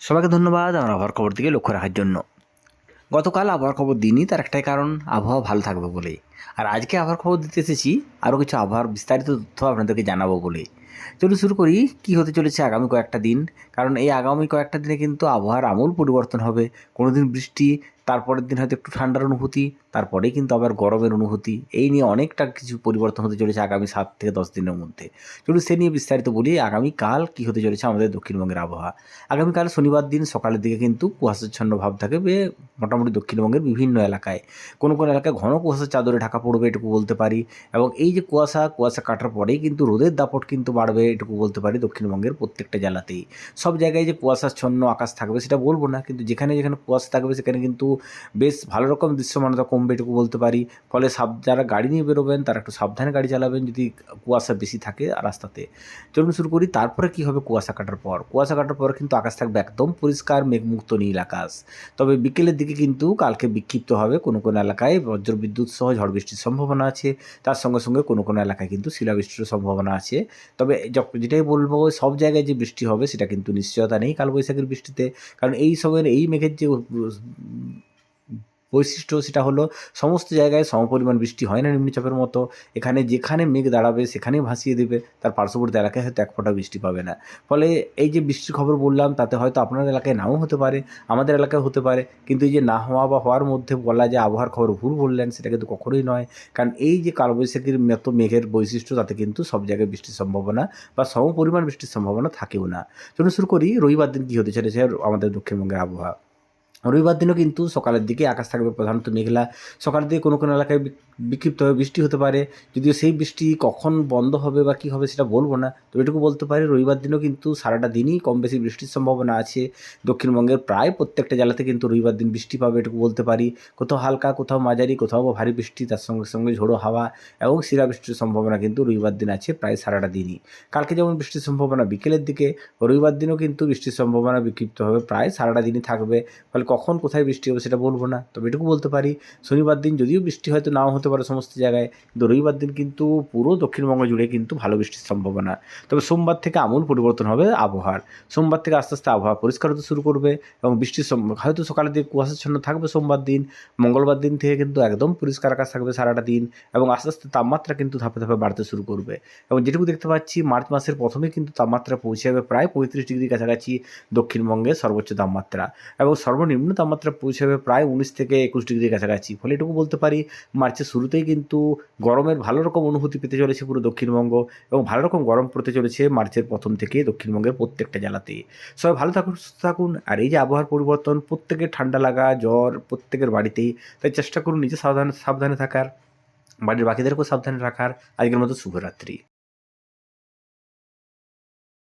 সবাইকে ধন্যবাদ, আমার আবহাওয়ার খবর দিকে লক্ষ্য রাখার জন্য। গতকাল আবহাওয়ার খবর দিনই তার একটাই কারণ, আবহাওয়া ভালো থাকবে বলে আর আজকে আবহাওয়ার খবর দিতে এসেছি, আরও কিছু আবহাওয়ার বিস্তারিত তথ্য আপনাদেরকে জানাব বলে চলুন শুরু করি, কি হতে চলেছে আগামী কয়েকটা দিন? কারণ এই আগামী কয়েকটা দিনে কিন্তু আবহাওয়ার আমূল পরিবর্তন হবে কোনো দিন বৃষ্টি তারপরের দিন হয়তো একটু ঠান্ডার অনুভূতি তারপরে কিন্তু আবার গরমের অনুভূতি। এই নিয়ে অনেকটা কিছু পরিবর্তন হতে চলেছে আগামী সাত থেকে দশ দিনের মধ্যে। চলুন সে নিয়ে বিস্তারিত বলি আগামীকাল কী হতে চলেছে আমাদের দক্ষিণবঙ্গের আবহাওয়া। আগামীকাল শনিবার দিন সকালের দিকে কিন্তু কুয়াশাচ্ছন্ন ভাব থাকবে মোটামুটি দক্ষিণবঙ্গের বিভিন্ন এলাকায়। কোনো কোনো এলাকায় ঘন কুয়াশার চাদরে ঢাকা পড়বে এটুকু বলতে পারি এবং এই যে কুয়াশা কুয়াশা কাটার পরেই কিন্তু রোদের দাপট কিন্তু বাড়বে এটুকু বলতে পারি দক্ষিণবঙ্গের প্রত্যেকটা জেলাতেই। সব জায়গায় যে কুয়াশাচ্ছন্ন আকাশ থাকবে সেটা বলব না, কিন্তু যেখানে যেখানে কুয়াশা থাকবে সেখানে কিন্তু বেশ ভালো রকম দৃশ্যমানতা কমবে এটুকু বলতে পারি। ফলে সাব, যারা গাড়ি নিয়ে বেরোবেন, তারা একটু সাবধানে গাড়ি চালাবেন যদি কুয়াশা বেশি থাকে রাস্তাতে। চলুন শুরু করি, তারপরে কি হবে কুয়াশা কাটার পর? কুয়াশা কাটার পর কিন্তু আকাশ থাকবে একদম পরিষ্কার, মেঘমুক্ত, নীল আকাশ। তবে বিকেলের দিকে কিন্তু কালকে বিক্ষিপ্ত হবে কোনো কোনো এলাকায়। বজ্র বিদ্যুৎ সহ ঝড় বৃষ্টির সম্ভাবনা আছে। তার সঙ্গে সঙ্গে কোনো কোনো এলাকায় কিন্তু শিলাবৃষ্টির সম্ভাবনা আছে। তবে যেটাই বলব, সব জায়গায় যে বৃষ্টি হবে, সেটা কিন্তু নিশ্চয়তা নেই কালবৈশাখীর বৃষ্টিতে। কারণ এই সময়ের এই মেঘের যে বৈশিষ্ট্য সেটা হলো সমস্ত জায়গায় সমপরিমাণ বৃষ্টি হয় না নিম্নচাপের মতো। এখানে যেখানে মেঘ দাঁড়াবে সেখানেই ভাসিয়ে দেবে, তার পার্শ্ববর্তী এলাকায় হয়তো এক ফোঁটা বৃষ্টি পাবে না। ফলে এই যে বৃষ্টির খবর বললাম, তাতে হয়তো আপনার এলাকায় নাও হতে পারে, আমাদের এলাকায় হতে পারে। কিন্তু এই যে না হওয়া বা হওয়ার মধ্যে বলা যে আবহাওয়ার খবর ভুল বললেন, সেটা কিন্তু কখনোই নয়। কারণ এই যে কালবৈশাখীর মতো মেঘের বৈশিষ্ট্য, তাতে কিন্তু সব জায়গায় বৃষ্টির সম্ভাবনা বা সমপরিমাণ বৃষ্টির সম্ভাবনা থাকেও না। চলুন শুরু করি, রবিবার দিন কী হতে চলেছে আমাদের দক্ষিণবঙ্গের আবহাওয়া। রবিবার দিনও কিন্তু সকালের দিকে আকাশ থাকবে প্রধানত মেঘলা। সকালের দিকে কোনো কোনো এলাকায় বিক্ষিপ্তভাবে বৃষ্টি হতে পারে। যদিও সেই বৃষ্টি কখন বন্ধ হবে বা কী হবে সেটা বলব না তো এটুকু বলতে পারি, রবিবার দিনও কিন্তু সারাটা দিনই কম বেশি বৃষ্টির সম্ভাবনা আছে। দক্ষিণবঙ্গের প্রায় প্রত্যেকটা জেলাতে কিন্তু রবিবার দিন বৃষ্টি পাবে এটুকু বলতে পারি। কোথাও হালকা, কোথাও মাঝারি, কোথাও বা ভারী বৃষ্টি, তার সঙ্গে সঙ্গে ঝোড়ো হাওয়া এবং শিরা বৃষ্টির সম্ভাবনা কিন্তু রবিবার দিন আছে প্রায় সারাটা দিনই। কালকে যেমন বৃষ্টির সম্ভাবনা বিকেলের দিকে, রবিবার দিনও কিন্তু বৃষ্টির সম্ভাবনা বিক্ষিপ্তভাবে প্রায় সারাটা দিনই থাকবে। ফলে কখন কোথায় বৃষ্টি হবে সেটা বলব না, তবে এটুকু বলতে পারি, শনিবার দিন যদিও বৃষ্টি হয়তো নাও হতে পারে সমস্ত জায়গায়। কিন্তু রবিবার দিন কিন্তু পুরো দক্ষিণবঙ্গ জুড়ে কিন্তু ভালো বৃষ্টির সম্ভাবনা। তবে সোমবার থেকে আমূল পরিবর্তন হবে আবহাওয়ার। সোমবার থেকে আস্তে আস্তে আবহাওয়া পরিষ্কার হতে শুরু করবে এবং বৃষ্টির হয়তো সকালের দিকে কুয়াশাচ্ছন্ন থাকবে সোমবার দিন। মঙ্গলবার দিন থেকে কিন্তু একদম পরিষ্কার আকাশ থাকবে সারাটা দিন এবং আস্তে আস্তে তাপমাত্রা কিন্তু ধাপে ধাপে বাড়তে শুরু করবে। এবং যেটুকু দেখতে পাচ্ছি, মার্চ মাসের প্রথমে কিন্তু তাপমাত্রা পৌঁছে যাবে প্রায় পঁয়ত্রিশ ডিগ্রি কাছাকাছি দক্ষিণবঙ্গের সর্বোচ্চ তাপমাত্রা। এবং সর্বনিম্ন তাপমাত্রা পৌঁছে যাবে প্রায় উনিশ থেকে একুশ ডিগ্রি কাছাকাছি। ফলে এটুকু বলতে পারি, মার্চের শুরুতেই কিন্তু গরমের ভালো রকম অনুভূতি পেতে চলেছে পুরো দক্ষিণবঙ্গ এবং ভালো রকম গরম পড়তে চলেছে মার্চের প্রথম থেকে দক্ষিণবঙ্গের প্রত্যেকটা জেলাতে। সবাই ভালো থাকুন, সুস্থ থাকুন আর এই যে আবহাওয়ার পরিবর্তন প্রত্যেকের ঠান্ডা লাগা, জ্বর প্রত্যেকের বাড়িতেই, তাই চেষ্টা করুন নিজে সাবধানে সাবধানে থাকার, বাড়ির বাকিদেরকেও সাবধানে রাখার। আজকের মতো শুভরাত্রি।